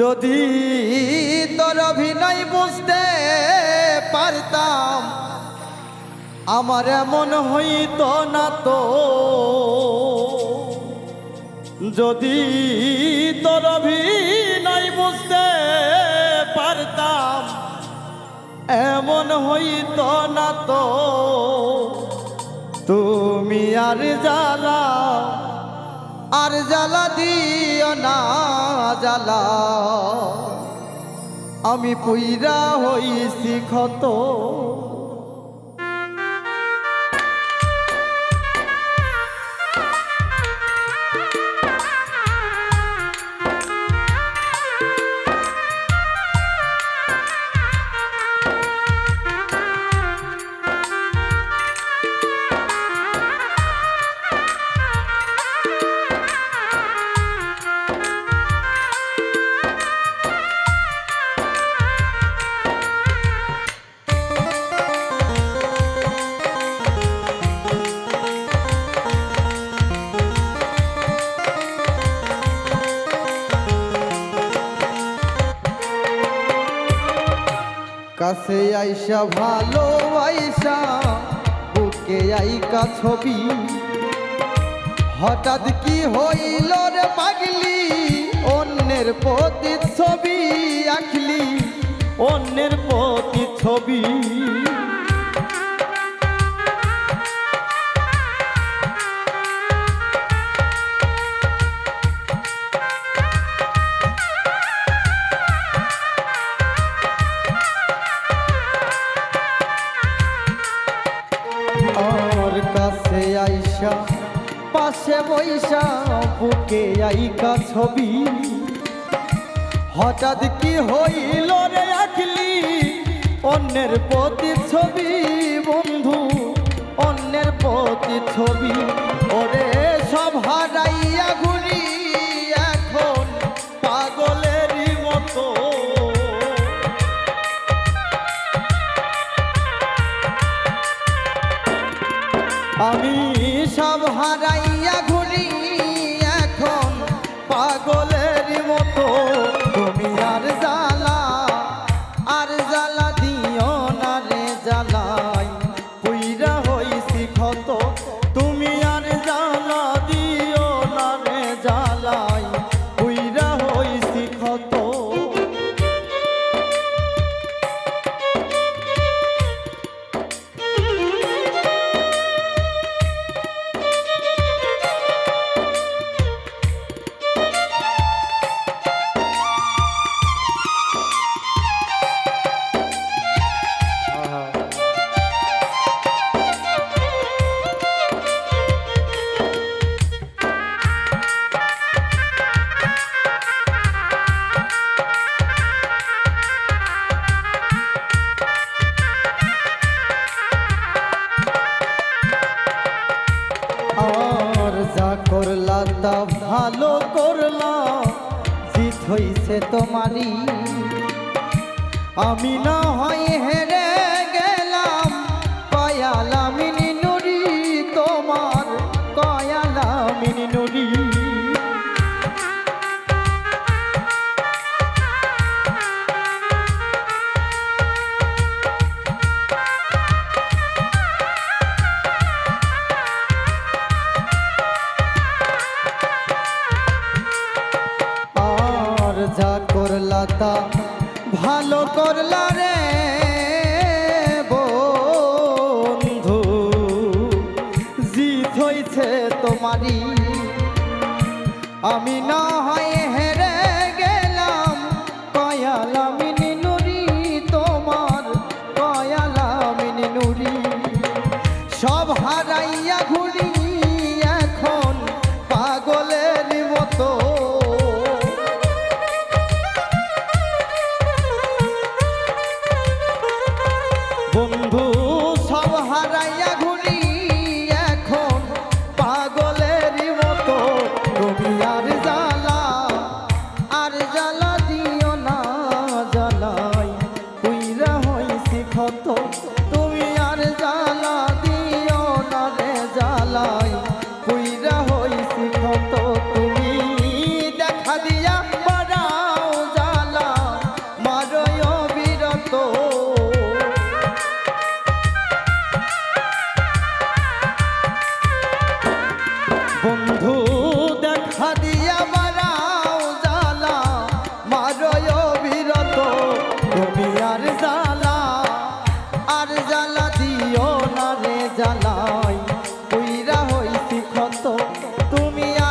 যদি তোর অভিনয় বুঝতে পারতাম, আমার এমন হইতো না তো। যদি তোর অভিনয় বুঝতে পারতাম, এমন হইতো না তো। তুমি আর জ্বালা আর জ্বালা দিও না জ্বালা। আমি পুইরা হইছি ক্ষত। কাছে আইসা, ভালো আইসা, বুকে আইকা ছবি। হঠাৎ কি হইল রে পাগলি, অন্যের প্রতি ছবি আঁকলি, অন্যের প্রতি ছবি পাশে বৈশা বুকে আইকা ছবি। হঠাৎ কি হইল রে আখলি অন্যের প্রতি ছবি বন্ধু, অন্যের প্রতি ছবি ওরে সব হারাইয়া ঘুরি এখন পাগলেরই মতো। আমি সব হারাইয়া তা ভালো করলা জিত হইছে তোমারই। আমি না হয় যা করলা তা ভালো করলা রে বন্ধু। জিত হইছে তোমারই আমি না হয় হারাইয়া তুমি